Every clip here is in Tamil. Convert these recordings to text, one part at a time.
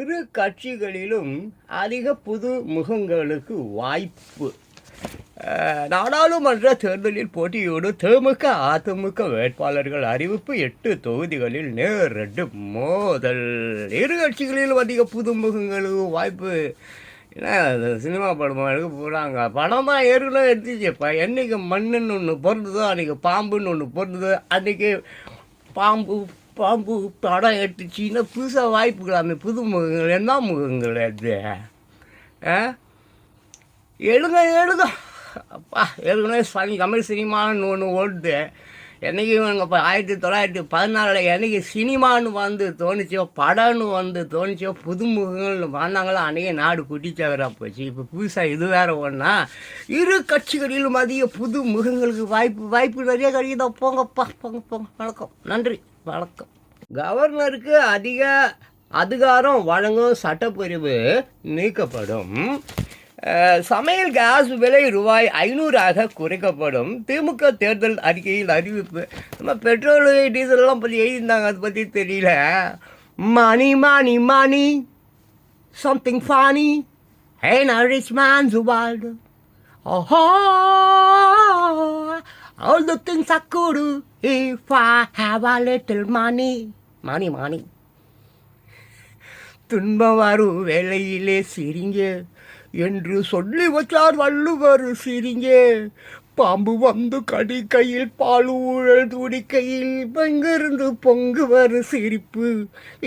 இரு கட்சிகளிலும் அதிக புது முகங்களுக்கு வாய்ப்பு. நாடாளுமன்ற தேர்தலில் போட்டியோடு திமுக அதிமுக வேட்பாளர்கள் அறிவிப்பு எட்டு தொகுதிகளில் நேரடி மோதல். இரு கட்சிகளிலும் அதிக புது முகங்களுக்கு வாய்ப்பு. ஏன்னா சினிமா படம் எடுக்க போகிறாங்க படமாக தான் எடுத்துச்சு இப்போ என்னைக்கு மண்ணுன்னு ஒன்று பிறந்ததோ அன்றைக்கி பாம்புன்னு ஒன்று பிறந்ததோ அன்றைக்கி பாம்பு பாம்பு படம் எடுத்துச்சின்னா புதுசாக வாய்ப்புகளாமே. புது முகங்கள் என்ன முகங்கள் அது? ஆ? எழுங்க எழுங்க அப்பா ஏற்கனவே சனி தமிழ் சினிமான்னு ஒன்று ஓடுது. என்னைக்கு இவங்க இப்போ ஆயிரத்தி தொள்ளாயிரத்தி பதினாலில் என்னைக்கு சினிமான்னு வந்து தோணுச்சோ படம்னு வந்து தோணுச்சோ புதுமுகங்கள் வந்தாங்களோ அன்றைக்கி நாடு குட்டிச்சவராக போச்சு. இப்போ புதுசாக இது வேறு ஒன்றா இரு கட்சிகளிலும் அதிக புது முகங்களுக்கு வாய்ப்பு வாய்ப்பு நிறைய கிடைக்குதா? போங்கப்பா போங்க போங்க. வணக்கம். நன்றி. வணக்கம். கவர்னருக்கு அதிக அதிகாரம் வழங்கும் சட்டப்பிரிவு நீக்கப்படும். சமையல் கேஸ் விலை ரூபாய் ஐநூறாக குறைக்கப்படும். திமுக தேர்தல் அறிக்கையில் அறிவிப்பு. நம்ம பெட்ரோல் டீசல்லாம் பற்றி எழுதியிருந்தாங்க அதை பற்றி தெரியல. Money money money. Something funny hey nourish rich mens world ஓஹோ all the things I if I if a little money money money துன்பம் வரும் வேலையிலே சிரிங்க என்று சொல்லி வச்சார் வள்ளுவர் சிரிங்க. பாம்பு வந்து கடி கையில் பால் ஊழல் துடிக்கையில் பங்கிருந்து பொங்குவரு சிரிப்பு?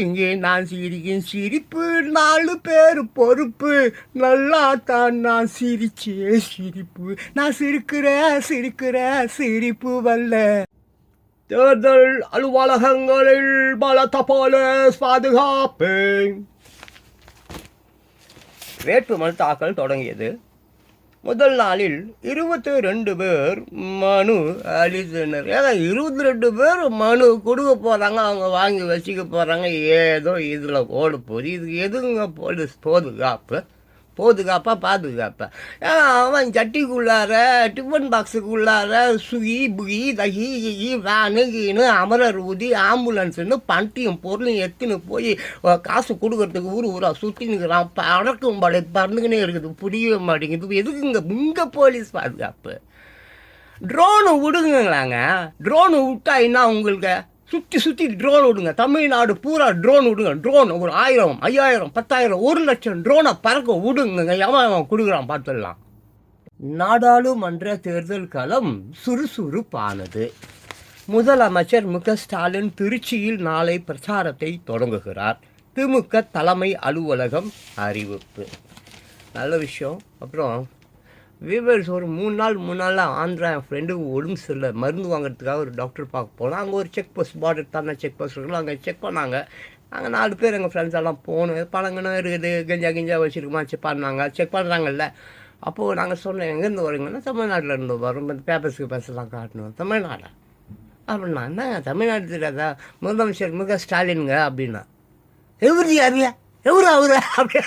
இங்கே நான் சிரிக்கும் சிரிப்பு நாலு பேர் பொறுப்பு. நல்லா தான் நான் சிரிச்சே சிரிப்பு. நான் சிரிக்கிற சிரிக்கிற சிரிப்பு வல்ல. தேர்தல் அலுவலகங்களில் பலத்த போலீஸ் பாதுகாப்பு வேட்புமனு தாக்கல் தொடங்கியது. முதல் நாளில் இருபத்தி ரெண்டு பேர் மனு அளித்தனர். ஏதா இருபத்தி ரெண்டு பேர் மனு கொடுக்க போகிறாங்க அவங்க வாங்கி வச்சுக்க போகிறாங்க ஏதோ இதில் போடு போகுது இது எதுங்க போலீஸ் பாதுகாப்பு? பாதுகாப்பாக பாதுகாப்பேன் ஏன்னா அவன் சட்டிக்குள்ளார டிஃபன் பாக்ஸுக்குள்ளார சுகி புகி தகி கிகி வேனு கீனு அமரர் ஊதி ஆம்புலன்ஸுன்னு பண்டியும் பொருளையும் எடுத்துன்னு போய் காசு கொடுக்கறதுக்கு ஊர் ஊராக சுற்றினுக்கிறான் பறக்கும் படை பறந்துக்கினே இருக்குது. புரியவே மாட்டேங்குது. எதுக்குங்க இங்கே போலீஸ் பாதுகாப்பு? ட்ரோனு விடுங்களாங்க ட்ரோனு விட்டா என்ன உங்களுக்கு? சுற்றி சுற்றி ட்ரோன் விடுங்க தமிழ்நாடு பூரா ட்ரோன் விடுங்க ட்ரோன் ஒரு ஆயிரம் ஐயாயிரம் பத்தாயிரம் ஒரு லட்சம் ட்ரோனை பறக்க விடுங்க எவன் அவன் கொடுக்குறான் பார்த்துடலாம். நாடாளுமன்ற தேர்தல் களம் சுறுசுறுப்பானது. முதலமைச்சர் மு க ஸ்டாலின் திருச்சியில் நாளை பிரச்சாரத்தை தொடங்குகிறார். திமுக தலைமை அலுவலகம் அறிவிப்பு. நல்ல விஷயம். அப்புறம் வீவர்ஸ் ஒரு மூணு நாள் மூணு நாளில் ஆந்திரா என் ஃப்ரெண்டுக்கு உடம்பு சரியில்லை. மருந்து வாங்குறதுக்காக ஒரு டாக்டர் பார்க்க போனோம் அங்கே ஒரு செக் போஸ்ட் பார்டர் தானே செக் போஸ்ட் இருக்கலாம் அங்கே செக் பண்ணாங்க. அங்கே நாலு பேர் எங்கள் ஃப்ரெண்ட்ஸ் எல்லாம் போகணும் பழங்கணும் இருக்குது. கெஞ்சா கெஞ்சா வச்சுருக்குமா செக் பண்ணாங்க. செக் பண்ணுறாங்கல்ல அப்போது நாங்கள் சொன்னோம் எங்கேருந்து வரீங்கன்னா தமிழ்நாட்டில் இருந்து வரும் இந்த பேப்பர்ஸுக்கு பேசலாம் காட்டணும். தமிழ்நாடு? அப்படின்னா என்ன? தமிழ்நாடு தெரியாதா? முதலமைச்சர் மு. க. ஸ்டாலினுங்க அப்படின்னா. எவரு யாரியா எவரு அவரு? அப்படி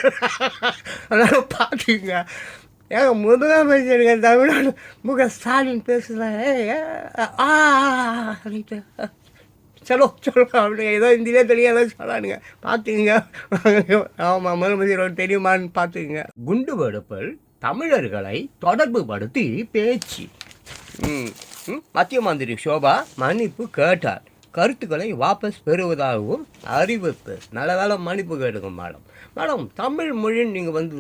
பார்த்தீங்க ஏங்க முதலமைச்சருங்க தமிழ்நாடு. மு க ஸ்டாலின் ரைட்டு சலோ சொல்லோ அப்படி ஏதோ இந்தியிலே தெரியாத சொல்லானுங்க. பார்த்துக்குங்க. ஆமாம் முதலமைச்சர் தெரியுமான்னு பார்த்துக்குங்க. குண்டு வெடுப்பல் தமிழர்களை தொடர்பு படுத்தி பேச்சு. மத்திய மந்திரி சோபா மன்னிப்பு கேட்டார். கருத்துக்களை வாபஸ் பெறுவதாகவும் அறிவிப்பு. நல்ல வேலை மன்னிப்பு கேட்டுங்க மேடம். மேடம் தமிழ் மொழின்னு நீங்கள் வந்து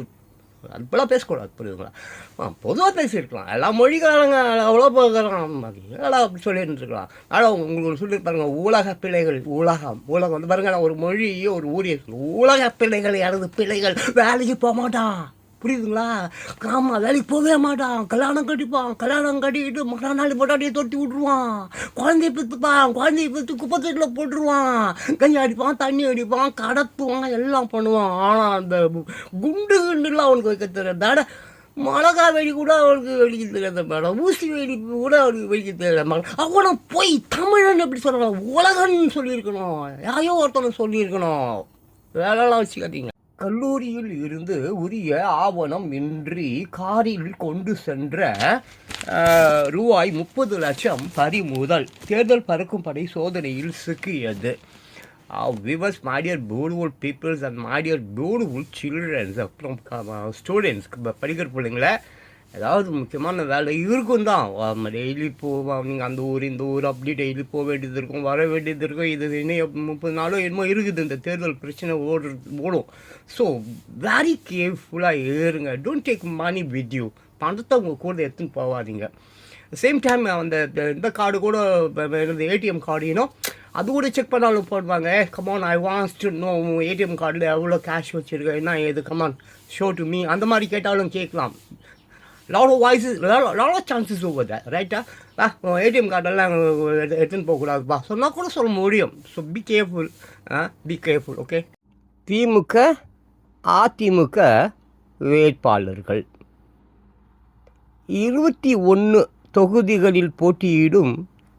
அதுபோலாம் பேசக்கூடாது புரியுதுங்களா? ஆ பொதுவாக பேசியிருக்கலாம். எல்லா மொழிக்காரங்க அவ்வளோ பார்க்குறாங்க ஏடா அப்படி சொல்லிட்டு இருக்கலாம் ஆனால் உங்களுக்கு சொல்லி பாருங்கள் உலக பிள்ளைகள் உலகம் உலகம் வந்து பாருங்க ஒரு மொழியோ ஒரு ஊரிய உலக பிள்ளைகள் எனது பிள்ளைகள் வேலைக்கு போக மாட்டான். புரியுதுங்களா? ஆமாம் வேலைக்கு போகவே மாட்டான். கல்யாணம் கட்டிப்பான். கல்யாணம் கட்டிக்கிட்டு மகா நாள் பொட்டாட்டியை தொட்டி விட்ருவான் குழந்தைய பெற்றுப்பான். குழந்தைய பெற்று குப்பத்தட்டில் போட்டுருவான். கஞ்சி அடிப்பான் தண்ணி அடிப்பான் கடத்துவான் எல்லாம் பண்ணுவான். ஆனால் அந்த குண்டு குண்டுலாம் அவனுக்கு வைக்க தெரியாது. தெரியாத மிளகா வெடி கூட அவனுக்கு வெடிக்க தெரியாத மேடம். ஊசி வெடி கூட அவனுக்கு வெடிக்க தெரியாத மேடம். அவனை போய் தமிழன் எப்படி சொல்லணும்? உலகன்னு சொல்லியிருக்கணும். யாரையோ ஒருத்தனை சொல்லியிருக்கணும். வேலைலாம் வச்சுக்காதீங்க. கல்லூரியில் இருந்து உரிய ஆவணம் இன்றி காரில் கொண்டு சென்ற ரூபாய் முப்பது லட்சம் பறிமுதல் தேர்தல் பறக்கும் படை சோதனையில் சிக்கியது. Viewers my dear beautiful peoples and my dear beautiful childrens அப்புறம் ஸ்டூடெண்ட்ஸ் படிக்கிற பிள்ளைங்கள ஏதாவது முக்கியமான வேலை இருக்கும் தான். டெய்லி போவோம். நீங்கள் அந்த ஊர் இந்த ஊர் அப்படி டெய்லி போக வேண்டியது இருக்கும் வர வேண்டியது இருக்கும். இது இன்னும் முப்பது நாளோ என்னமோ இருக்குது. இந்த தேர்தல் பிரச்சனை ஓடுறது ஓடும். ஸோ வெரி கேர்ஃபுல்லாக ஏறுங்க. Don't take money with you பணத்தை உங்கள் கூட எடுத்துன்னு போகாதீங்க. சேம் டைம் அந்த இந்த- கார்டு கூட ஏடிஎம் கார்டு அது கூட செக் பண்ணாலும் போடுவாங்க. Come on I wants to know ATM கார்டில் எவ்வளோ கேஷ் வச்சுருக்கேன் என்ன ஏது? கமான் ஷோ டு மீ அந்த மாதிரி கேட்டாலும் கேட்கலாம். Lot of voices lot of chances over ரைட்டா ஏடிஎம் கார்டெல்லாம் எடுத்துன்னு போகக்கூடாதுப்பா சொன்னால் கூட சொல்ல முடியும் so be careful be careful okay DMK AIADMK வேட்பாளர்கள். இருபத்தி ஒன்று தொகுதிகளில் போட்டியிடும்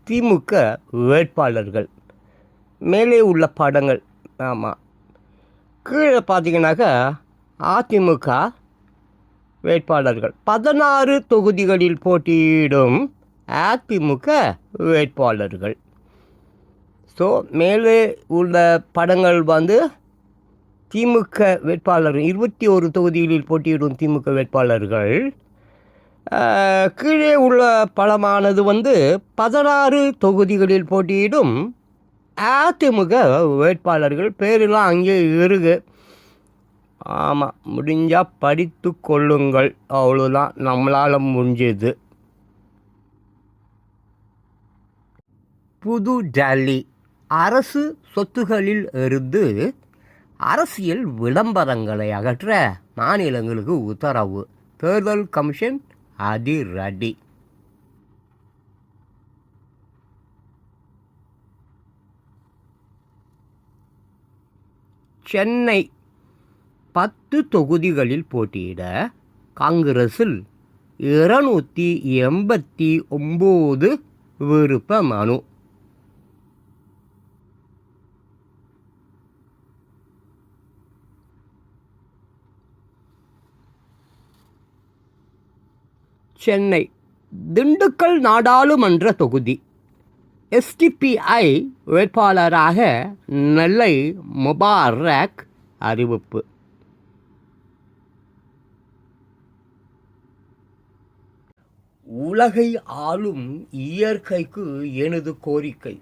திமுக வேட்பாளர்கள். மேலே உள்ள படங்கள் ஆமாம் கீழே பார்த்தீங்கன்னாக்கா அதிமுக வேட்பாளர்கள். பதினாறு தொகுதிகளில் போட்டியிடும் அதிமுக வேட்பாளர்கள். ஸோ மேலே உள்ள படங்கள் வந்து திமுக வேட்பாளர் இருபத்தி ஒரு தொகுதிகளில் போட்டியிடும் திமுக வேட்பாளர்கள். கீழே உள்ள படமானது வந்து பதினாறு தொகுதிகளில் போட்டியிடும் அதிமுக வேட்பாளர்கள். பேரெல்லாம் அங்கே இருக்கு. ஆமாம் முடிஞ்சால் படித்து கொள்ளுங்கள். அவ்வளோதான் நம்மளால் முடிஞ்சது. புது டெல்லி. அரசு சொத்துகளில் இருந்து அரசியல் விளம்பரங்களை அகற்ற மாநிலங்களுக்கு உத்தரவு. தேர்தல் கமிஷன் அதிரடி. சென்னை பத்து தொகுதிகளில் போட்டியிட காங்கிரஸில் இருநூற்றி எண்பத்தி ஒம்பது விருப்ப மனு. சென்னை திண்டுக்கல் நாடாளுமன்ற தொகுதி. எஸ்டிபிஐ வேட்பாளராக நெல்லை முபாரக் அறிவிப்பு. உலகை ஆளும் இயற்கைக்கு எனது கோரிக்கை.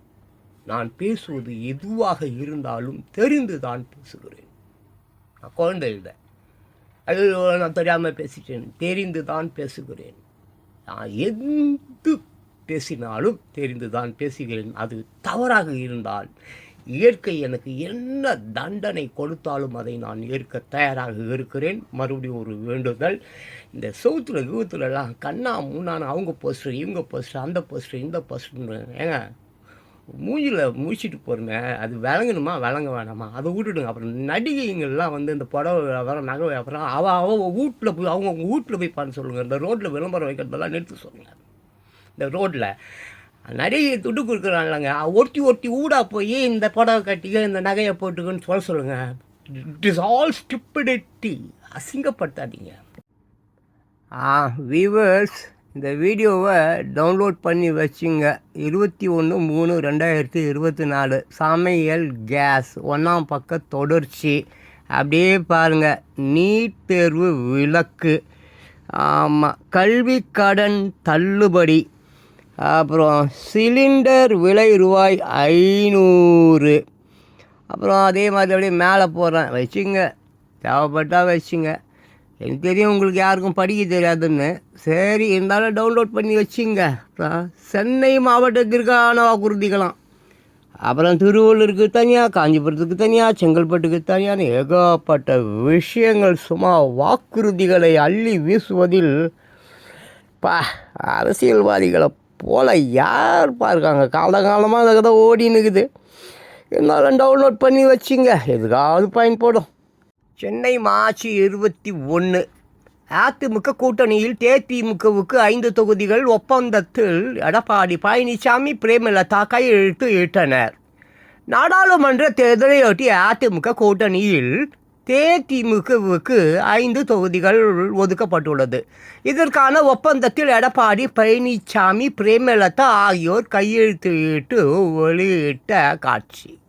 நான் பேசுவது எதுவாக இருந்தாலும் தெரிந்து தான் பேசுகிறேன். நான் குழந்தை இல்லை. அது நான் தெரியாமல் பேசிட்டேன். தெரிந்து தான் பேசுகிறேன். நான் எந்த பேசினாலும் தெரிந்து தான் பேசுகிறேன். அது தவறாக இருந்தால் இயற்கை எனக்கு என்ன தண்டனை கொடுத்தாலும் அதை நான் ஏற்க தயாராக இருக்கிறேன். மறுபடியும் ஒரு வேண்டுதல். இந்த சவுத்தில் யூத்துலலாம் கண்ணா முன்னான அவங்க போஸ்டர் இவங்க போஸ்டர் அந்த போஸ்டர் இந்த போஸ்டர்னு ஏங்க மூஞ்சில் முடிச்சுட்டு போகிறேங்க அது விளங்கணுமா? விளங்க வேணாமா? அதை விட்டுடுங்க. அப்புறம் நடிகைங்கள்லாம் வந்து இந்த புடவை வியாபாரம் நகை வியாபாரம் அவ அவ வீட்டில் போய் அவங்க அவங்க வீட்டில் போய் பண்ண சொல்லுங்கள் இந்த ரோட்டில் விளம்பரம் வைக்கிறதெல்லாம் நிறுத்த சொல்லுங்கள் இந்த ரோட்டில் நிறைய துட்டு கொடுக்குறாங்களாங்க ஒட்டி ஒட்டி ஊடா போய் இந்த புடவை கட்டிக்க இந்த நகையை போட்டுக்குன்னு சொல்ல சொல்லுங்கள் இட் இஸ் ஆல் ஸ்டிப்பிடிட்டி அசிங்கப்படுத்தாதீங்க. ஆ வியூவர்ஸ் இந்த வீடியோவை டவுன்லோட் பண்ணி வச்சுங்க. இருபத்தி ஒன்று மூணு ரெண்டாயிரத்தி இருபத்தி நாலு. சமையல் கேஸ் ஒன்றாம் பக்க தொடர்ச்சி. அப்படியே பாருங்கள் நீட் தேர்வு விலக்கு ஆமாம் கல்வி கடன் தள்ளுபடி. அப்புறம் சிலிண்டர் விலை ரூபாய் ஐநூறு. அப்புறம் அதே மாதிரி அப்படியே மேலே போடுறேன். வச்சுங்க. தேவைப்பட்டால் வச்சுங்க. எனக்கு தெரியும் உங்களுக்கு யாருக்கும் படிக்க தெரியாதுன்னு. சரி இருந்தாலும் டவுன்லோட் பண்ணி வச்சுங்க. அப்புறம் சென்னை மாவட்டத்திற்கான வாக்குறுதிகளாம் அப்புறம் திருவள்ளூருக்கு தனியாக காஞ்சிபுரத்துக்கு தனியாக செங்கல்பட்டுக்கு தனியான ஏகப்பட்ட விஷயங்கள் சும்மா வாக்குறுதிகளை அள்ளி வீசுவதில் பா அரசியல்வாதிகளை போல யார்ப்பா இருக்காங்க காலகாலமாக அதை கதை இருக்குது இருந்தாலும் டவுன்லோட் பண்ணி வச்சுங்க. எதுக்காவது பயன்படும் சென்னை மார்ச் இருபத்தி ஒன்று அதிமுக கூட்டணியில் தேதிமுகவுக்கு ஐந்து தொகுதிகள் ஒப்பந்தத்தில் எடப்பாடி பழனிசாமி பிரேமலதா கையெழுத்து இட்டனர். நாடாளுமன்ற தேர்தலையொட்டி அதிமுக கூட்டணியில் தேதிமுகவுக்கு ஐந்து தொகுதிகள் ஒதுக்கப்பட்டுள்ளது. இதற்கான ஒப்பந்தத்தில் எடப்பாடி பழனிசாமி பிரேமலதா ஆகியோர் கையெழுத்திட்டு வெளியிட்ட காட்சி.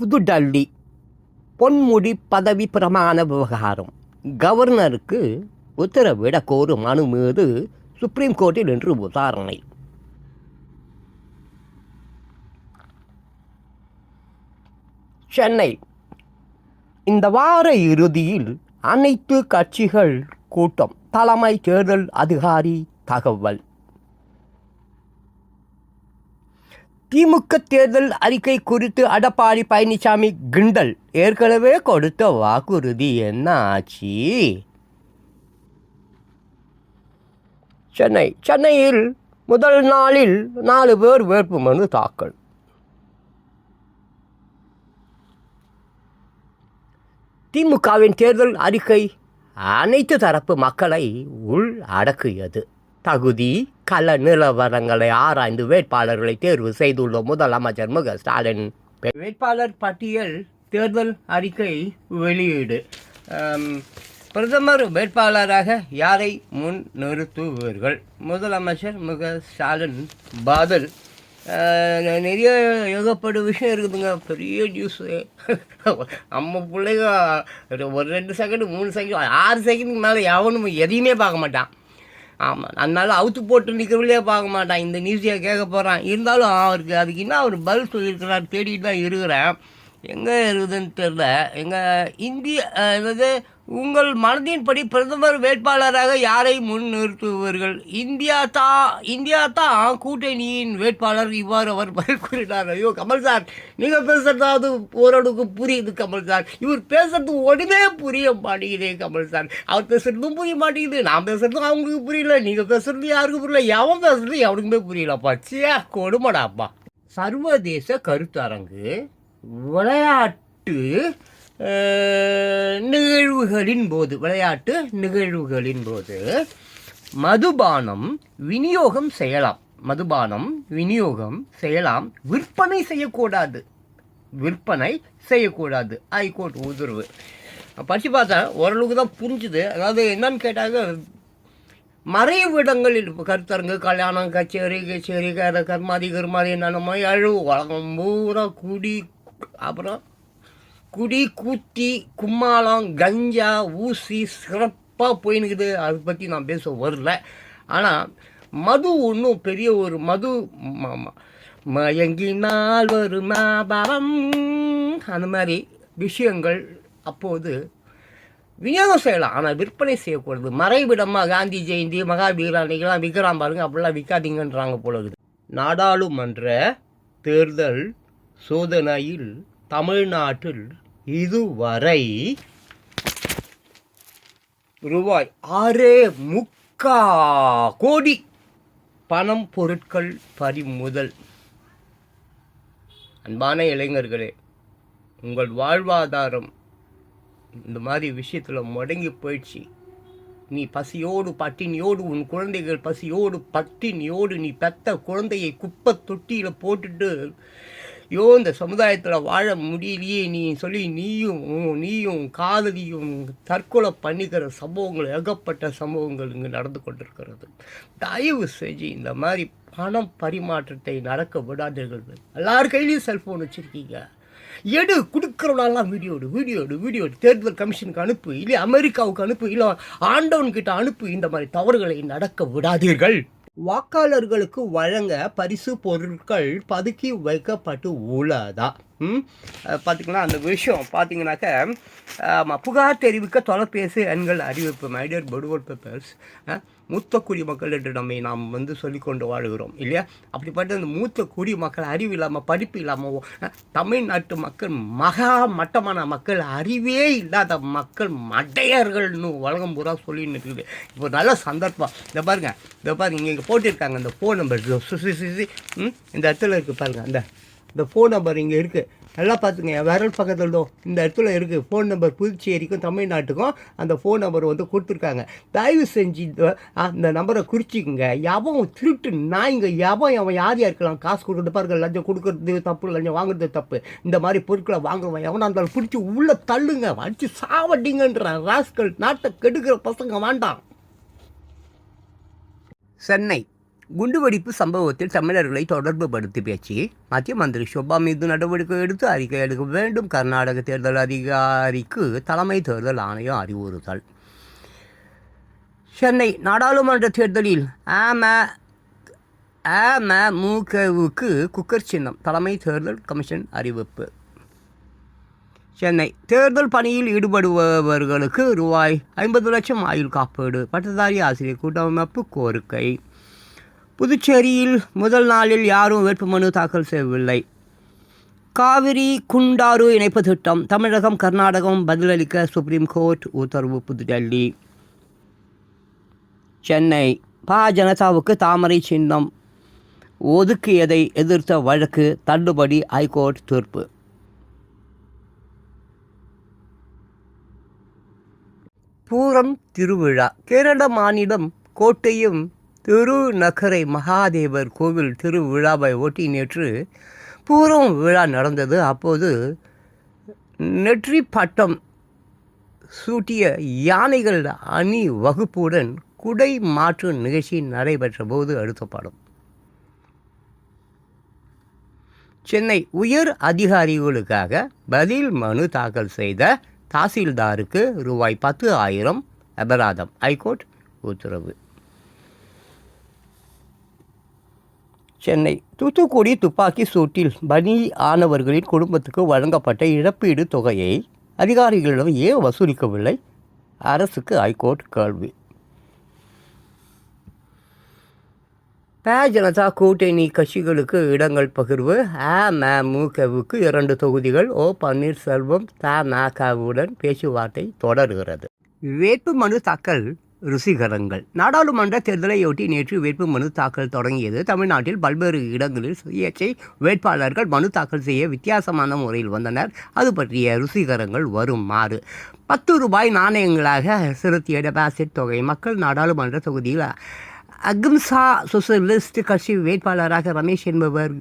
புதுடல்லி பொன்முடி பதவி பிரமாண விவகாரம். கவர்னருக்கு உத்தரவிட கோரும் மனு மீது சுப்ரீம் கோர்ட்டில் இன்று விசாரணை. சென்னை. இந்த வார இறுதியில் அனைத்து கட்சிகள் கூட்டம் தலைமை தேர்தல் அதிகாரி தகவல். திமுக தேர்தல் அறிக்கை குறித்து அடப்பாடி பழனிசாமி கிண்டல் ஏற்கனவே கொடுத்த வாக்குறுதி என்ன ஆச்சு சென்னை சென்னையில் முதல் நாளில் நாலு பேர் வேட்புமனு தாக்கல். திமுகவின் தேர்தல் அறிக்கை அனைத்து தரப்பு மக்களை உள் அடக்கியது. தகுதி கள நிலவரங்களை ஆராய்ந்து வேட்பாளர்களை தேர்வு செய்துள்ள முதலமைச்சர் மு ஸ்டாலின். வேட்பாளர் பட்டியல் தேர்தல் அறிக்கை வெளியீடு. பிரதமர் வேட்பாளராக யாரை முன் நிறுத்துவீர்கள் முதலமைச்சர் மு ஸ்டாலின் பதில் நிறைய ஏகப்பட்ட விஷயம் இருக்குதுங்க. பெரிய நியூஸு நம்ம பிள்ளைங்க ஒரு ரெண்டு செகண்டு மூணு செகண்ட் ஆறு செகண்டுக்கு மேலே எவனும் எதையுமே பார்க்க மாட்டான். ஆமாம் அதனால அவுத்து போட்டு நிற்கிறவங்களே பார்க்க மாட்டான். இந்த நியூஸையை கேட்க போகிறான் இருந்தாலும் அவருக்கு அதுக்கு என்ன அவர் பதில் சொல்லியிருக்கிறார் தேடிட்டு தான் இருக்கிறேன். எங்கே இருக்குதுன்னு தெரில எங்கள் இந்திய அதாவது உங்கள் மனதின்படி பிரதமர் வேட்பாளராக யாரை முன் நிறுத்துவார்கள் இந்தியா தான் இந்தியா தான் கூட்டணியின் வேட்பாளர் இவ்வாறு அவர் பதில் கூறினார். ஐயோ கமல் சார் நீங்கள் பேசுகிறதாவது ஓரளவுக்கு புரியுது கமல் சார். இவர் பேசுறது உடனே புரிய மாட்டேங்குதே கமல் சார். அவர் பேசுறதும் புரிய மாட்டேங்குது நான் பேசுறதும் அவங்களுக்கு புரியல நீங்கள் பேசுறது யாருக்கும் புரியல. எவன் பேசுறது எவனுக்குமே புரியலப்பா. சியா கொடுமடாப்பா. சர்வதேச கருத்தரங்கு. விளையாட்டு நிகழ்வுகளின் போது விளையாட்டு நிகழ்வுகளின் போது மதுபானம் விநியோகம் செய்யலாம். மதுபானம் விநியோகம் செய்யலாம். விற்பனை செய்யக்கூடாது. விற்பனை செய்யக்கூடாது. ஹைகோர்ட் உத்தரவு. படித்து பார்த்தேன். ஓரளவுக்கு தான் புரிஞ்சுது. அதாவது என்னன்னு கேட்டாங்க மறைவிடங்களில் இப்போ கருத்தரங்கு கல்யாணம் கச்சேரி கச்சேரி கர கர்மாதி கர்மாதி என்னென்னமோ அழுவு உலகம் பூரா குடி அப்புறம் குடி கூத்தி கும்மாளம் கஞ்சா ஊசி சிறப்பாக போயினுக்குது. அதை பற்றி நான் பேச வரல. ஆனால் மது ஒன்றும் பெரிய ஒரு மது ம- ம- மயங்கினால் ஒரு மாபரம் அந்த மாதிரி விஷயங்கள் அப்போது விநியோகம் செய்யலாம். ஆனால் விற்பனை செய்யக்கூடாது. மறைவிடமாக காந்தி ஜெயந்தி மகாவீர் அன்னைக்கெல்லாம் விற்கிறான் பாருங்க அப்படிலாம் விற்காதீங்கன்றாங்க போல இருக்குது. நாடாளுமன்ற தேர்தல் சோதனையில் தமிழ்நாட்டில் இதுவரை ரூபாய் ஆறே முக்கா கோடி பணம் பொருட்கள் பறிமுதல். அன்பான இளைஞர்களே உங்கள் வாழ்வாதாரம் இந்த மாதிரி விஷயத்தில் முடங்கி போயிடுச்சு. நீ பசியோடு பட்டினியோடு உன் குழந்தைகள் பசியோடு பட்டினியோடு நீ பெத்த குழந்தையை குப்பை தொட்டியில் போட்டுட்டு ஐயோ இந்த சமுதாயத்தில் வாழ முடியலையே நீ சொல்லி நீயும் நீயும் காதலியும் தற்கொலை பண்ணிக்கிற சம்பவங்கள் ஏகப்பட்ட சம்பவங்கள் இங்கு நடந்து கொண்டிருக்கிறது. தயவு செஞ்சு இந்த மாதிரி பணம் பரிமாற்றத்தை நடக்க விடாதீர்கள். எல்லார் கையிலையும் செல்ஃபோன் வச்சுருக்கீங்க. எடு கொடுக்குறவனாலாம் வீடியோ எடு வீடியோ எடு வீடியோ எடு. தேர்தல் கமிஷனுக்கு அனுப்பு இல்லை அமெரிக்காவுக்கு அனுப்பு இல்லை ஆண்டவன்கிட்ட அனுப்பு இந்த மாதிரி தவறுகளை நடக்க விடாதீர்கள். வாக்காளர்களுக்கு வழங்க பரிசு பொருட்கள் பதுக்கி வைக்கப்பட்டு உள்ளதா? ம்? அந்த விஷயம் பார்த்தீங்கன்னாக்க ஆமாம் புகார் தெரிவிக்க தொலைபேசி எண்கள் அறிவிப்பு மைடியர் பொடுவோல் பேப்பர்ஸ் மூத்த குடிமக்கள் என்று நம்மை நாம் வந்து சொல்லிக்கொண்டு வாழுகிறோம் இல்லையா? அப்படிப்பட்ட அந்த மூத்த குடிமக்கள் அறிவு இல்லாமல் படிப்பு இல்லாமல் தமிழ்நாட்டு மக்கள் மகா மட்டமான மக்கள் அறிவே இல்லாத மக்கள் மடையர்கள்னு உலகம் பூரா சொல்லின்னு இருக்குது. இப்போ நல்ல சந்தர்ப்பம். இந்த பாருங்க இந்த பாருங்கள் இங்கே போட்டிருக்காங்க இந்த ஃபோன் நம்பர் இந்த இடத்துல இருக்குது பாருங்கள் அந்த இந்த ஃபோன் நம்பர் இங்கே இருக்குது நல்லா பார்த்துங்க என் விரல் பக்கத்தில் இந்த இடத்துல இருக்குது ஃபோன் நம்பர் புதுச்சேரிக்கும் தமிழ்நாட்டுக்கும் அந்த ஃபோன் நம்பர் வந்து கொடுத்துருக்காங்க. தயவு செஞ்சு அந்த நம்பரை குறிச்சிக்கோங்க. எவன் திருட்டு நாய்ங்க எவன் அவன் யார் இருக்கலாம்? காசு கொடுக்குறது பாருங்கள் லஞ்சம் கொடுக்குறது தப்பு லஞ்சம் வாங்குறது தப்பு. இந்த மாதிரி பொருட்களை வாங்குறவன் எவனா இருந்தாலும் பிடிச்சி உள்ளே தள்ளுங்க. அடித்து சாவடிங்கன்ற ராஸ்கள் நாட்டை கெடுக்கிற பசங்க வேண்டாம். சென்னை. குண்டுவெடிப்பு சம்பவத்தில் தமிழர்களை தொடர்பு படுத்தி பேச்சு. மத்திய மந்திரி ஷோபா மீது நடவடிக்கை எடுத்து அறிக்கை எடுக்க வேண்டும். கர்நாடக தேர்தல் அதிகாரிக்கு தலைமை தேர்தல் ஆணையம் அறிவுறுத்தல். சென்னை நாடாளுமன்ற தேர்தலில் ஆம அமமுகவுக்கு குக்கர் சின்னம். தலைமை தேர்தல் கமிஷன் அறிவிப்பு. சென்னை தேர்தல் பணியில் ஈடுபடுபவர்களுக்கு ரூபாய் ஐம்பது லட்சம் ஆயுள் காப்பீடு. பட்டதாரி ஆசிரியர் கூட்டமைப்பு கோரிக்கை. புதுச்சேரியில் முதல் நாளில் யாரும் வேட்புமனு தாக்கல் செய்யவில்லை. காவிரி குண்டாறு இணைப்பு திட்டம் தமிழகம் கர்நாடகம் பதிலளிக்க சுப்ரீம் கோர்ட் உத்தரவு புதுடெல்லி. சென்னை பா. ஜனதாவுக்கு தாமரை சின்னம் ஒதுக்கியதை எதிர்த்த வழக்கு தள்ளுபடி ஹைகோர்ட் தீர்ப்பு. பூரம் திருவிழா கேரள மாநிலம் கோட்டையும் திருநகரை மகாதேவர் கோவில் திருவிழாவை ஒட்டி நேற்று பூரம் விழா நடந்தது. அப்போது நெற்றி பட்டம் சூட்டிய யானைகள் அணி வகுப்புடன் குடை மாற்று நிகழ்ச்சி நடைபெற்ற போது அடுத்த படம். சென்னை உயர் அதிகாரிகளுக்காக பதில் மனு தாக்கல் செய்த தாசில்தாருக்கு ரூபாய் பத்து ஆயிரம் அபராதம். ஐகோர்ட் உத்தரவு. சென்னை. தூத்துக்குடி துப்பாக்கி சூட்டில் பணி ஆனவர்களின் குடும்பத்துக்கு வழங்கப்பட்ட இழப்பீடு தொகையை அதிகாரிகளிடம் ஏன் வசூலிக்கவில்லை? அரசுக்கு ஹைகோர்ட் கேள்வி. ப. ஜனதா கூட்டணி கட்சிகளுக்கு இடங்கள் பகிர்வு. அமமுகவுக்கு இரண்டு தொகுதிகள். ஓ. பன்னீர்செல்வம் தமகவுடன் பேச்சுவார்த்தை தொடர்கிறது. வேட்புமனு தாக்கல் ருசிகரங்கள். நாடாளுமன்ற தேர்தலையொட்டி நேற்று வேட்பு மனு தாக்கல் தொடங்கியது. தமிழ்நாட்டில் பல்வேறு இடங்களில் சுயேட்சை வேட்பாளர்கள் மனு தாக்கல் செய்ய வித்தியாசமான முறையில் வந்தனர். அது பற்றிய ருசிகரங்கள் வருமாறு. பத்து ரூபாய் நாணயங்களாக செலுத்திய டெபாசிட் தொகை மக்கள் நாடாளுமன்ற தொகுதியில் அகிம்சா சோசியலிஸ்ட் கட்சி வேட்பாளராக ரமேஷ் என்பவர்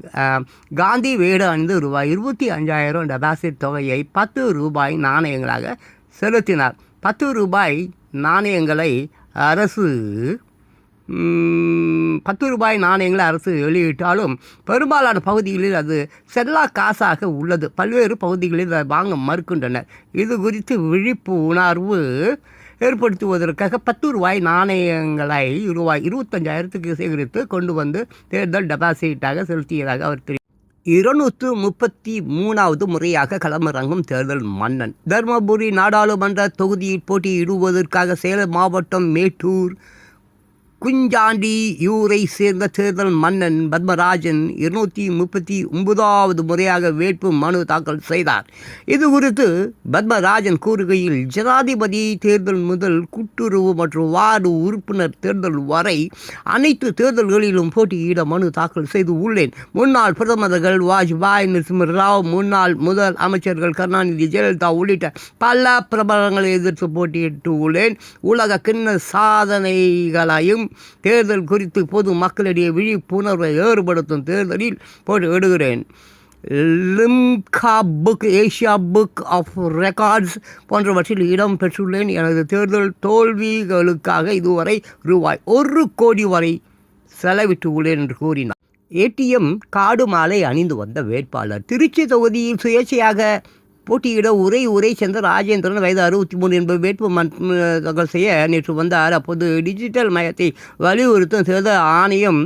காந்தி வேடு அணிந்து ரூபாய் இருபத்தி அஞ்சாயிரம் டெபாசிட் தொகையை பத்து ரூபாய் நாணயங்களாக செலுத்தினார். பத்து ரூபாய் நாணயங்களை அரசு பத்து ரூபாய் நாணயங்களை அரசு வெளியிட்டாலும் பெரும்பாலான பகுதிகளில் அது செல்லா காசாக உள்ளது. பல்வேறு பகுதிகளில் அதை வாங்க மறுக்கின்றனர். இது குறித்து விழிப்பு உணர்வு ஏற்படுத்துவதற்காக பத்து ரூபாய் நாணயங்களை ரூபாய் இருபத்தஞ்சாயிரத்துக்கு சேகரித்து கொண்டு வந்து தேர்தல் டெபாசிட்டாக செலுத்தியதாக அவர் தெரிவித்தார். இருநூற்று முப்பத்தி மூணாவது முறையாக களமிறங்கும் தேர்தல் மன்னன். தருமபுரி நாடாளுமன்ற தொகுதியில் போட்டியிடுவதற்காக சேலம் மாவட்டம் மேட்டூர் குஞ்சாண்டி யூரை சேர்ந்த தேர்தல் மன்னன் பத்மராஜன் இருநூற்றி முப்பத்தி ஒன்பதாவது முறையாக வேட்பு மனு தாக்கல் செய்தார். இது குறித்து பத்மராஜன் கூறுகையில் ஜனாதிபதி தேர்தல் முதல் கூட்டுறவு மற்றும் வார்டு உறுப்பினர் தேர்தல் வரை அனைத்து தேர்தல்களிலும் போட்டியிட மனு தாக்கல் செய்து உள்ளேன். முன்னாள் பிரதமர்கள் வாஜ்பாய் நரசிம்ம ராவ் முன்னாள் முதல் அமைச்சர்கள் கருணாநிதி ஜெயலலிதா உள்ளிட்ட பல பிரபலங்களை எதிர்த்து போட்டியிட்டு உள்ளேன். உலக கிண்ண சாதனைகளையும் தேர்தல் குறித்து பொது மக்களிடையே விழிப்புணர்வை ஏற்படுத்தும் தேர்தலில் போட்டியிடுகிறேன் Limca book Asia book of records போன்றவற்றில் இடம் பெற்றுள்ளேன். எனது தேர்தல் தோல்விகளுக்காக இதுவரை ரூபாய் ஒரு கோடி வரை செலவிட்டு உள்ளேன் என்று கூறினார். ஏடிஎம் காடு மாலை அணிந்து வந்த வேட்பாளர் திருச்சி தொகுதியில் சுயேட்சையாக போட்டியிட உரை உரை சேர்ந்த ராஜேந்திரன் வயது அறுபத்தி மூணு என்பது வேட்பு மனு தாக்கல் செய்ய நேற்று வந்தார். அப்போது டிஜிட்டல் மயத்தை வலியுறுத்தும் தேர்தல் ஆணையம்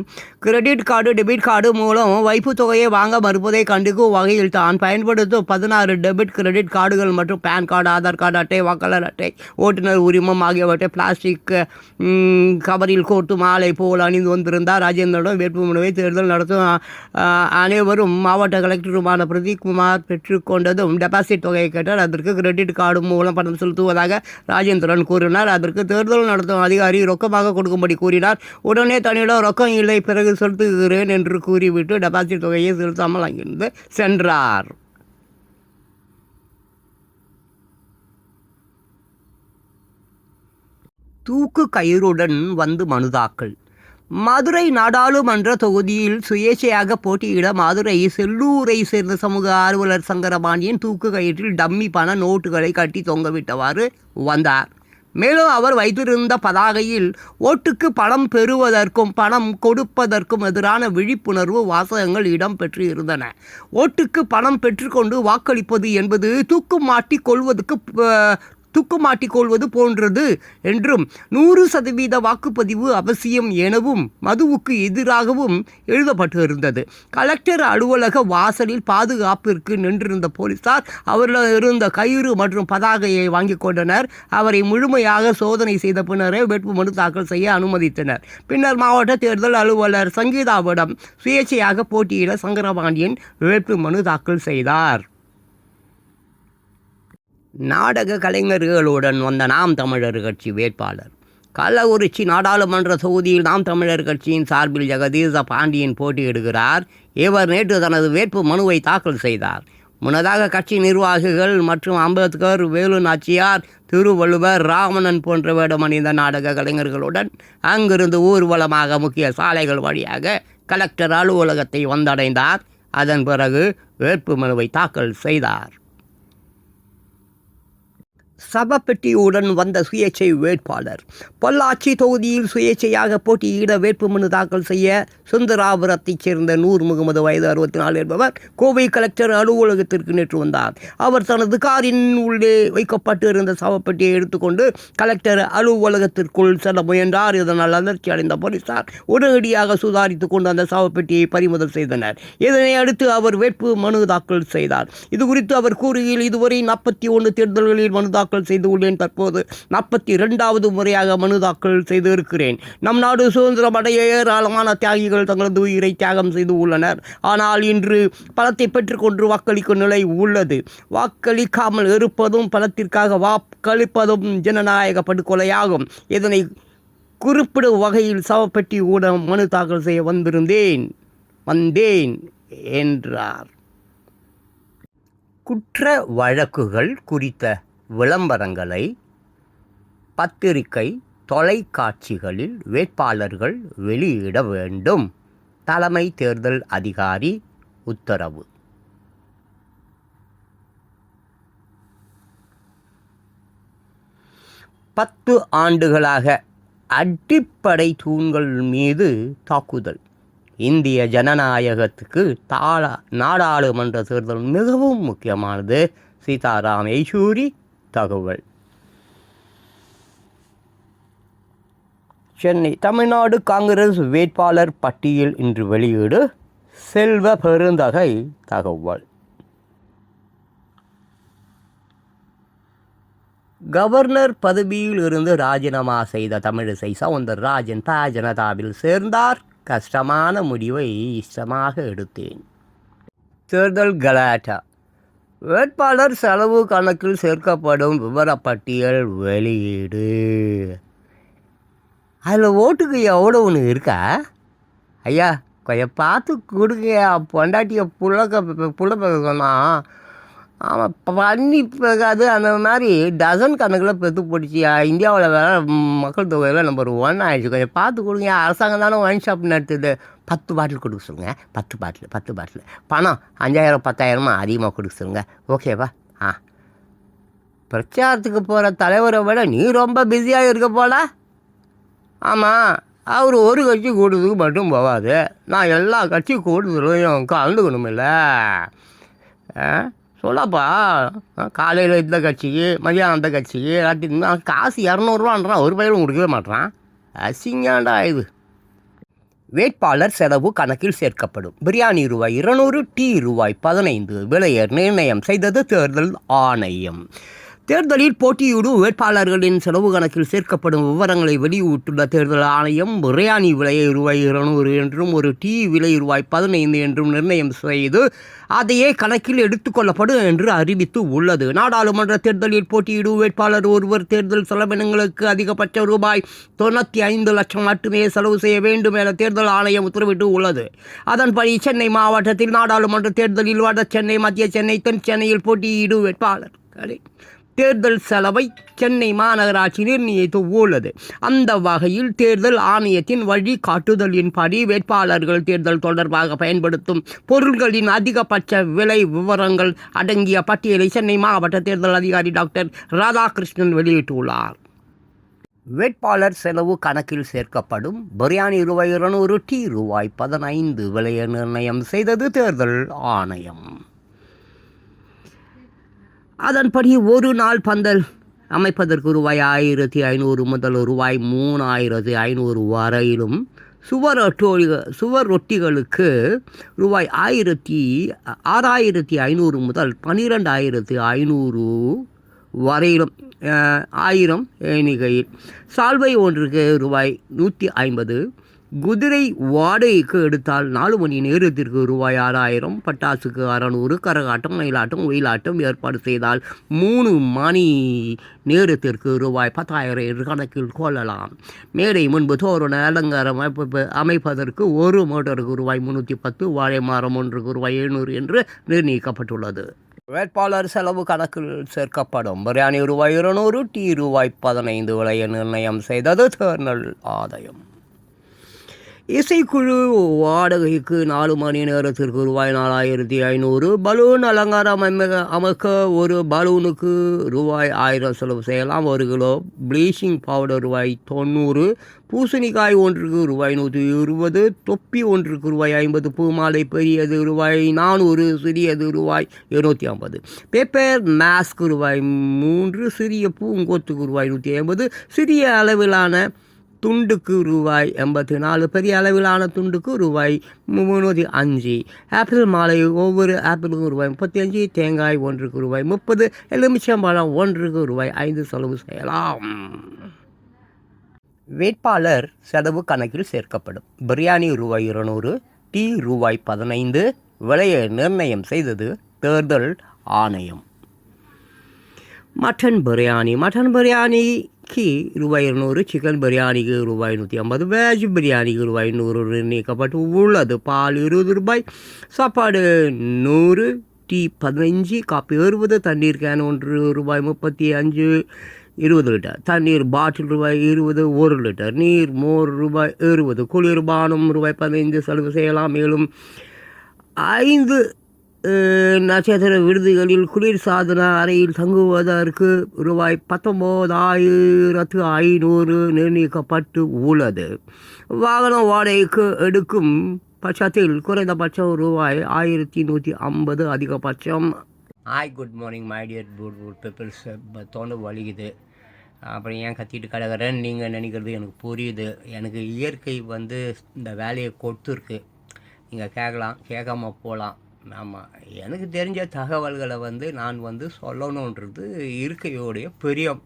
கிரெடிட் கார்டு டெபிட் கார்டு மூலம் வைப்பு தொகையை வாங்க மறுப்பதை கண்டுக்கும் வகையில் தான் பயன்படுத்தும் பதினாறு டெபிட் கிரெடிட் கார்டுகள் மற்றும் பேன் கார்டு ஆதார் கார்டு அட்டை வாக்காளர் அட்டை ஓட்டுநர் உரிமம் ஆகியவற்றை பிளாஸ்டிக் கவரில் கோர்த்து மாலை போல் அணிந்து வந்திருந்தார். ராஜேந்திரனுடன் வேட்புமனுவை தேர்தல் நடத்தும் அனைவரும் மாவட்ட கலெக்டருமான பிரதீப் குமார் பெற்றுக்கொண்டதும் டெபாசிட் தொகையை கேட்டார். அதற்கு கிரெடிட் கார்டு மூலம் பணம் செலுத்துவதாக ராஜேந்திரன் கூறினார். அதற்கு தேர்தல் நடத்தும் அதிகாரி ரொக்கமாக கொடுக்கும்படி கூறினார். உடனே தன்னிடம் ரொக்கம் இல்லை. பிறகு செலுத்துகிறேன் என்று கூறிவிட்டு டெபாசிட் தொகையை செலுத்தாமல் அங்கிருந்து சென்றார். தூக்கு கயிறுடன் வந்து மனுதாக்கல் மதுரை நாடாளுமன்ற தொகுதியில் சுயேட்சையாக போட்டியிட மதுரை செல்லூரை சேர்ந்த சமூக ஆர்வலர் சங்கரபாணியின் தூக்கு கயிற்றில் டம்மி பண நோட்டுகளை கட்டி தொங்கவிட்டவாறு வந்தார். மேலும் அவர் வைத்திருந்த பதாகையில் ஓட்டுக்கு பணம் பெறுவதற்கும் பணம் கொடுப்பதற்கும் எதிரான விழிப்புணர்வு வாசகங்கள் இடம்பெற்று இருந்தன. ஓட்டுக்கு பணம் பெற்றுக்கொண்டு வாக்களிப்பது என்பது தூக்கு மாட்டி கொள்வதற்கு அஹ், கொள்வது போன்றது என்றும் நூறு சதவீத வாக்குப்பதிவு அவசியம் எனவும் மதுவுக்கு எதிராகவும் எழுதப்பட்டிருந்தது. கலெக்டர் அலுவலக வாசலில் பாதுகாப்பிற்கு நின்றிருந்த போலீசார் அவரிடம் இருந்த கயிறு மற்றும் பதாகையை வாங்கிக் கொண்டனர். அவரை முழுமையாக சோதனை செய்த பின்னரே வேட்புமனு தாக்கல் செய்ய அனுமதித்தனர். பின்னர் மாவட்ட தேர்தல் அலுவலர் சங்கீதாவிடம் சுயேட்சையாக போட்டியிட சங்கரபாண்டியன் வேட்புமனு தாக்கல் செய்தார். நாடக கலைஞர்களுடன் வந்த நாம் தமிழர் கட்சி வேட்பாளர். கள்ளக்குறிச்சி நாடாளுமன்ற தொகுதியில் நாம் தமிழர் கட்சியின் சார்பில் ஜெகதீச பாண்டியன் போட்டியிடுகிறார். இவர் நேற்று தனது வேட்பு மனுவை தாக்கல் செய்தார். முன்னதாக கட்சி நிர்வாகிகள் மற்றும் அம்பேத்கர் வேலு நாச்சியார் திருவள்ளுவர் ராமணன் போன்ற வேடமணிந்த நாடக கலைஞர்களுடன் அங்கிருந்து ஊர்வலமாக முக்கிய சாலைகள் வழியாக கலெக்டர் அலுவலகத்தை வந்தடைந்தார். அதன் பிறகு வேட்பு மனுவை தாக்கல் செய்தார். சவப்பெட்டியுடன் வந்த சுயேட்சை வேட்பாளர். பொள்ளாச்சி தொகுதியில் சுயேட்சையாக போட்டியிட வேட்புமனு தாக்கல் செய்ய சுந்தராபுரத்தைச் சேர்ந்த நூர் முகமது வயது அறுபத்தி நாலு என்பவர் கோவை கலெக்டர் அலுவலகத்திற்கு நேற்று வந்தார். அவர் தனது காரின் உள்ளே வைக்கப்பட்டு இருந்த சவப்பெட்டியை எடுத்துக்கொண்டு கலெக்டர் அலுவலகத்திற்குள் செல்ல முயன்றார். இதனால் அதிர்ச்சி அடைந்த போலீசார் உடனடியாக சுதாரித்துக் கொண்டு அந்த சவப்பெட்டியை பறிமுதல் செய்தனர். இதனை அடுத்து அவர் வேட்பு மனு தாக்கல் செய்தார். இது குறித்து அவர் கூறுகையில் இதுவரை நாற்பத்தி ஒன்று தேர்தல்களில் மனு தாக்கல் செய்து உள்ளேன். தற்போது நாற்பத்தி இரண்டாவது முறையாக மனு தாக்கல் செய்து இருக்கிறேன் நம் நாடு சுதந்திரம் அடைய ஏராளமான தியாகிகள் தங்களது உயிரை தியாகம் செய்து உள்ளனர். ஆனால் இன்று பலத்தை பெற்றுக்கொண்டு வாக்களிக்கும் நிலை உள்ளது. வாக்களிக்காமல் இருப்பதும் பலத்திற்காக வாக்களிப்பதும் ஜனநாயக படுகொலையாகும். இதனை குறிப்பிடும் வகையில் சவப்பெட்டி ஊடம் மனு தாக்கல் செய்ய வந்திருந்தேன். வந்தேன் என்றார். குற்ற வழக்குகள் குறித்த விளம்பரங்களை பத்திரிகை தொலைக்காட்சிகளில் வேட்பாளர்கள் வெளியிட வேண்டும். தலைமை தேர்தல் அதிகாரி உத்தரவு. பத்து ஆண்டுகளாக அடிப்படை தூண்கள் மீது தாக்குதல். இந்திய ஜனநாயகத்துக்கு தாளா நாடாளுமன்ற தேர்தல் மிகவும் முக்கியமானது. சீதாராம் யெச்சூரி தகவல். சென்னை தமிழ்நாடு காங்கிரஸ் வேட்பாளர் பட்டியல் இன்று வெளியீடு. செல்வ பெருந்தகை தகவல். கவர்னர் பதவியில் இருந்து ராஜினாமா செய்த தமிழிசை சவுந்தரராஜன் ப ஜனதாவில் சேர்ந்தார். கஷ்டமான முடிவை இஷ்டமாக எடுத்தேன். தேர்தல் கலாட்டா. வேட்பாளர் செலவு கணக்கில் சேர்க்கப்படும் விவரப்பட்டியல் வெளியீடு. அதில் ஓட்டுக்கு எவ்வளோ ஒன்று இருக்கா? ஐயா கொஞ்சம் பார்த்து கொடுங்க. பொண்டாட்டியை புள்ளக்க புள்ள சொன்னால் ஆமாம் பண்ணி அது அந்த மாதிரி டசன் கணக்கில் பெற்று போட்டுச்சு. இந்தியாவில் வேற மக்கள் தொகையில் நம்பர் ஒன் ஆயிடுச்சு. கொஞ்சம் பார்த்து கொடுங்க. அரசாங்கம் தானே ஒயின் ஷாப் நடத்துது. பத்து பாட்டில் கொடுக்க சொல்லுங்க. பத்து பாட்டில் பத்து பாட்டில் பணம் அஞ்சாயிரம் பத்தாயிரமா அதிகமாக கொடுக்க சொல்லுங்க. ஓகேவா ஆ. பிரச்சாரத்துக்கு போகிற தலைவரை விட நீ ரொம்ப பிஸியாக இருக்க போல. ஆமாம் அவர் ஒரு கட்சி கூடுறதுக்கு மட்டும் போகாது நான் எல்லா கட்சி கூடுதலையும் கலந்துக்கணுமில்ல. ஆ? சொல்லப்பா. காலையில் இந்த கட்சிக்கு மதியானம் அந்த கட்சிக்கு எல்லாத்தையும் காசு இரநூறுவான்றான் ஒரு பயிலும் கொடுக்கவே மாட்டான் அசிங்காண்டா இது. வேட்பாளர் செலவு கணக்கில் சேர்க்கப்படும். பிரியாணி ரூபாய் இருநூறு டீ ரூபாய் பதினைந்து விலையை நிர்ணயம் செய்தது தேர்தல் ஆணையம். தேர்தலில் போட்டியிடும் வேட்பாளர்களின் செலவு கணக்கில் சேர்க்கப்படும் விவரங்களை வெளியிட்டுள்ள தேர்தல் ஆணையம் பிரியாணி விலையை ரூபாய் இருநூறு என்றும் ஒரு டீ விலை ரூபாய் பதினைந்து என்றும் நிர்ணயம் செய்து அதையே கணக்கில் எடுத்துக்கொள்ளப்படும் என்று அறிவித்து உள்ளது. நாடாளுமன்ற தேர்தலில் போட்டியிடும் வேட்பாளர் ஒருவர் தேர்தல் செலவினங்களுக்கு அதிகபட்ச ரூபாய் தொண்ணூற்றி ஐந்து லட்சம் மட்டுமே செலவு செய்ய வேண்டும் என தேர்தல் ஆணையம் உத்தரவிட்டு உள்ளது. அதன்படி சென்னை மாவட்டத்தில் நாடாளுமன்ற தேர்தலில் வட சென்னை மத்திய சென்னை தென் சென்னையில் போட்டியிடும் வேட்பாளர்களை தேர்தல் செலவை சென்னை மாநகராட்சி நிர்ணயித்து உள்ளது. அந்த வகையில் தேர்தல் ஆணையத்தின் வழிகாட்டுதலின்படி வேட்பாளர்கள் தேர்தல் தொடர்பாக பயன்படுத்தும் பொருட்களின் அதிகபட்ச விலை விவரங்கள் அடங்கிய பட்டியலை சென்னை மாவட்ட தேர்தல் அதிகாரி டாக்டர் ராதாகிருஷ்ணன் வெளியிட்டுள்ளார். வேட்பாளர் செலவு கணக்கில் சேர்க்கப்படும் பிரியாணி ரூபாய் இருநூறு டீ ரூபாய் பதினைந்து விலையை நிர்ணயம் செய்தது தேர்தல் ஆணையம். அதன்படி ஒரு நாள் பந்தல் அமைப்பதற்கு ரூபாய் ஆயிரத்தி ஐநூறு முதல் ரூபாய் மூணாயிரத்தி ஐநூறு வரையிலும் சுவர் ஒட்டோடி சுவர் ரொட்டிகளுக்கு ரூபாய் ஆயிரத்தி ஆறாயிரத்தி ஐநூறு முதல் பன்னிரெண்டாயிரத்து ஐநூறு வரையிலும் ஆயிரம் எண்ணிக்கையில். சால்வை ஒன்றுக்கு ரூபாய் நூற்றி ஐம்பது குதிரை வாடகைக்கு எடுத்தால் நாலு மணி நேரத்திற்கு ரூபாய் ஆறாயிரம் பட்டாசுக்கு அறநூறு கரகாட்டம் மயிலாட்டம் ஒயிலாட்டம் ஏற்பாடு செய்தால் மூணு மணி நேரத்திற்கு ரூபாய் பத்தாயிரம் என்று கணக்கில் கொள்ளலாம். மேடை முன்பு தோரண அலங்காரம் அமைப்பு அமைப்பதற்கு ஒரு மோட்டருக்கு ரூபாய் முந்நூற்றி பத்து வாழை மரம் ஒன்றுக்கு ரூபாய் எழுநூறு என்று நிர்ணயிக்கப்பட்டுள்ளது. வேட்பாளர் செலவு கணக்கில் சேர்க்கப்படும். பிரியாணி ரூபாய் இருநூறு டீ ரூபாய் பதினைந்து விலையை நிர்ணயம் செய்தது தேர்தல் ஆதாயம். இசைக்குழு வாடகைக்கு நாலு மணி நேரத்திற்கு ரூபாய் நாலாயிரத்தி ஐநூறு. பலூன் அலங்காரம் அமைக்க அமைக்க ஒரு பலூனுக்கு ரூபாய் ஆயிரம் செலவு செய்யலாம். ஒரு கிலோ ப்ளீச்சிங் பவுடர் ரூபாய் தொண்ணூறு. பூசணிக்காய் ஒன்றுக்கு ரூபாய் நூற்றி இருபது. தொப்பி ஒன்றுக்கு ரூபாய் ஐம்பது. பூமாலை பெரியது ரூபாய் நானூறு. சிறியது ரூபாய் இருநூற்றி ஐம்பது. பேப்பர் மாஸ்க் ரூபாய் மூன்று. சிறிய பூங்கொத்துக்கு ரூபாய் நூற்றி ஐம்பது. சிறிய அளவிலான துண்டுக்கு ரூபாய் எண்பத்தி நாலு பெரிய அளவிலான துண்டுக்கு ரூபாய் முந்நூற்றி அஞ்சு. ஆப்பிள் மாலை ஒவ்வொரு ஆப்பிளுக்கும் ரூபாய் முப்பத்தி அஞ்சு தேங்காய் ஒன்றுக்கு ரூபாய் முப்பது எலுமிச்சம்பழம் ஒன்றுக்கு ரூபாய் ஐந்து செலவு செய்யலாம். வேட்பாளர் செலவு கணக்கில் சேர்க்கப்படும். பிரியாணி ரூபாய் இருநூறு டீ ரூபாய் பதினைந்து விலையை நிர்ணயம் செய்தது தேர்தல் ஆணையம். மட்டன் பிரியாணி மட்டன் பிரியாணி பிரியாணிக்கு ரூபாய் இருநூறு சிக்கன் பிரியாணிக்கு ரூபாய் நூற்றி ஐம்பது வெஜ் பிரியாணிக்கு ரூபாய் நூறு நீக்கப்பட்டு உள்ளது பால் இருபது ரூபாய் சாப்பாடு நூறு டீ பதினஞ்சு காப்பி இருபது தண்ணீர் கேன் ஒன்று ரூபாய் முப்பத்தி அஞ்சு இருபது லிட்டர் தண்ணீர் பாட்டில் ரூபாய் இருபது ஒரு லிட்டர் நீர் மோர் ரூபாய் இருபது குளிர்பானம் ரூபாய் பதினைந்து செலவு செய்யலாம் மேலும் ஐந்து நட்சத்திர விடுதிகளில் குளிர் சாதன அறையில் தங்குவதற்கு ரூபாய் பத்தொம்போதாயிரத்து ஐநூறு நிர்ணயிக்கப்பட்டு உள்ளது. வாகன வாடகைக்கு எடுக்கும் பட்சத்தில் குறைந்தபட்சம் ரூபாய் ஆயிரத்தி நூற்றி ஐம்பது அதிகபட்சம். Hi good morning my dear good good peoples தோண்டு வலிக்குது. அப்புறம் ஏன் கத்திட்டு கிடக்குறேன்னு நீங்கள் நினைக்கிறது எனக்கு புரியுது. எனக்கு இயற்கை வந்து இந்த வேலையை கொடுத்துருக்கு. நீங்கள் கேட்கலாம் கேட்காம போகலாம். ஆமாம் எனக்கு தெரிஞ்ச தகவல்களை வந்து நான் வந்து சொல்லணுன்றது இருக்கையோடைய பிரியம்.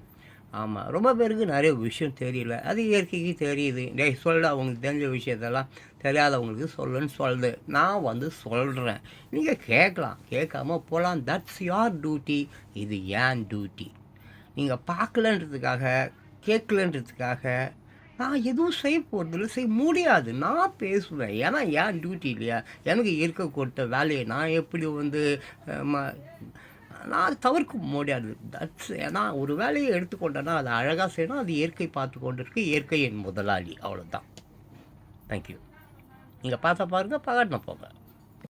ஆமாம் ரொம்ப பேருக்கு நிறைய விஷயம் தெரியல. அது இயற்கைக்கு தெரியுது. டேய் சொல்ல அவங்களுக்கு தெரிஞ்ச விஷயத்தெல்லாம் தெரியாதவங்களுக்கு சொல்லுன்னு சொல்லுது. நான் வந்து சொல்கிறேன் நீங்கள் கேட்கலாம். கேட்காம போகலாம் தட்ஸ் யார் டியூட்டி இது ஏன் டியூட்டி நீங்கள் பார்க்கலன்றதுக்காக கேட்கலன்றதுக்காக நான் எதுவும் செய்ய போகிறதில்ல செய்ய முடியாது. நான் பேசுவேன். ஏன்னா ஏன் டியூட்டி இல்லையா? எனக்கு இருக்க கொடுத்த வேலையை நான் எப்படி வந்து ம- நான் தவிர்க்க முடியாது. தட்ஸ் ஏன்னா ஒரு வேலையை எடுத்துக்கொண்டேன்னா அதை அழகாக செய்யணும். அது இயற்கை பார்த்து கொண்டு இருக்கு இயற்கை என் முதலாளி அவ்வளோதான் தேங்க்யூ நீங்கள் பார்த்தா பாருங்கள் பகட்டின போங்க.